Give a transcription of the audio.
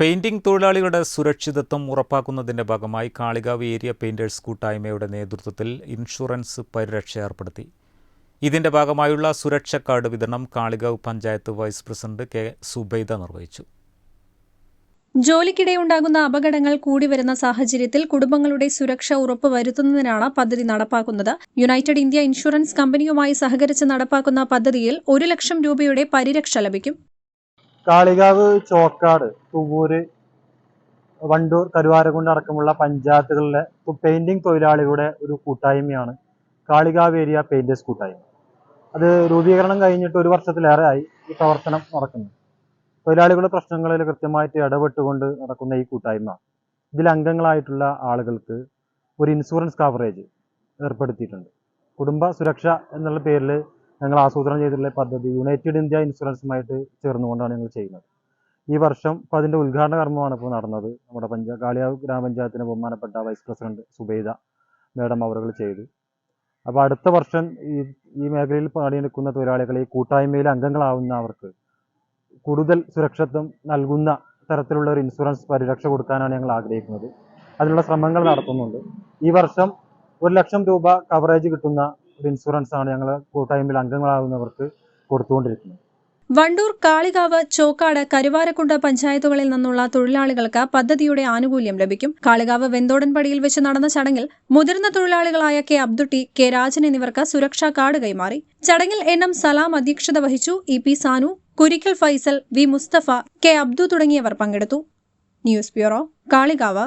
Painting തൊഴിലാളികളുടെ സുരക്ഷിതത്വം ഉറപ്പാക്കുന്നതിന്റെ ഭാഗമായി കാളികാവ് ഏരിയ പെയിന്റേഴ്സ് കൂട്ടായ്മയുടെ നേതൃത്വത്തിൽ ഇൻഷുറൻസ് പരിരക്ഷ ഏർപ്പെടുത്തി. ഇതിന്റെ ഭാഗമായുള്ള സുരക്ഷാ കാർഡ് വിതരണം Kalikavu panchayat vice president K Zubaida നിർവഹിച്ചു. ജോലിക്കിടെ ഉണ്ടാകുന്ന അപകടങ്ങൾ കൂടി വരുന്ന സാഹചര്യത്തിൽ കുടുംബങ്ങളുടെ സുരക്ഷ ഉറപ്പുവരുത്തുന്നതിനാണ് പദ്ധതി നടപ്പാക്കുന്നത്. യുണൈറ്റഡ് ഇന്ത്യ ഇൻഷുറൻസ് കമ്പനിയുമായി സഹകരിച്ച് നടപ്പാക്കുന്ന പദ്ധതിയിൽ ഒരു ലക്ഷം രൂപയുടെ പരിരക്ഷ ലഭിക്കും. കാളികാവ് ചോക്കാട് തുവൂര് വണ്ടൂർ കരുവാരകുണ്ട് അടക്കമുള്ള പഞ്ചായത്തുകളിലെ പെയിന്റിംഗ് തൊഴിലാളികളുടെ ഒരു കൂട്ടായ്മയാണ് കാളികാവ് ഏരിയ പെയിന്റേഴ്സ് കൂട്ടായ്മ. അത് രൂപീകരണം കഴിഞ്ഞിട്ട് ഒരു വർഷത്തിലേറെ ആയി ഈ പ്രവർത്തനം നടക്കുന്നു. തൊഴിലാളികളുടെ പ്രശ്നങ്ങളിൽ കൃത്യമായിട്ട് ഇടപെട്ടുകൊണ്ട് നടക്കുന്ന ഈ കൂട്ടായ്മ. ഇതിൽ അംഗങ്ങളായിട്ടുള്ള ആളുകൾക്ക് ഒരു ഇൻഷുറൻസ് കവറേജ് ഏർപ്പെടുത്തിയിട്ടുണ്ട്. കുടുംബ സുരക്ഷ എന്നുള്ള പേരിൽ ഞങ്ങൾ ആസൂത്രണം ചെയ്തിട്ടുള്ള പദ്ധതി യുണൈറ്റഡ് ഇന്ത്യ ഇൻഷുറൻസുമായിട്ട് ചേർന്നുകൊണ്ടാണ് ഞങ്ങൾ ചെയ്യുന്നത്. ഈ വർഷം ഇപ്പോൾ അതിന്റെ ഉദ്ഘാടന കർമ്മമാണ് ഇപ്പോൾ നടന്നത്. നമ്മുടെ പഞ്ചാ കാളിയാവ് ഗ്രാമപഞ്ചായത്തിന്റെ ബഹുമാനപ്പെട്ട വൈസ് പ്രസിഡന്റ് സുബൈദ മേഡം അവരുകൾ ചെയ്തു. അപ്പോൾ അടുത്ത വർഷം ഈ ഈ മേഖലയിൽ പണിയെടുക്കുന്ന തൊഴിലാളികൾ ഈ അംഗങ്ങളാവുന്ന അവർക്ക് കൂടുതൽ സുരക്ഷിതത്വം നൽകുന്ന തരത്തിലുള്ള ഒരു ഇൻഷുറൻസ് പരിരക്ഷ കൊടുക്കാനാണ് ഞങ്ങൾ ആഗ്രഹിക്കുന്നത്. അതിനുള്ള ശ്രമങ്ങൾ നടത്തുന്നുണ്ട്. ഈ വർഷം ഒരു ലക്ഷം രൂപ കവറേജ് കിട്ടുന്ന ഒരു ഇൻഷുറൻസ് ആണ് ഞങ്ങൾ കൂട്ടായ്മയിൽ അംഗങ്ങളാകുന്നവർക്ക് കൊടുത്തുകൊണ്ടിരിക്കുന്നത്. വണ്ടൂർ കാളികാവ് ചോക്കാട് കരുവാരക്കുണ്ട് പഞ്ചായത്തുകളിൽ നിന്നുള്ള തൊഴിലാളികൾക്ക് പദ്ധതിയുടെ ആനുകൂല്യം ലഭിക്കും. കാളികാവ് വെന്തോടൻപടിയിൽ വെച്ച് നടന്ന ചടങ്ങിൽ മുതിർന്ന തൊഴിലാളികളായ കെ അബ്ദുട്ടി കെ രാജൻ എന്നിവർക്ക് സുരക്ഷാ കാർഡ് കൈമാറി. ചടങ്ങിൽ എൻ എം സലാം അധ്യക്ഷത വഹിച്ചു. E P Sanu Kurikkal Faisal V Musthafa K Abdu തുടങ്ങിയവർ പങ്കെടുത്തു. News bureau Kalikavu.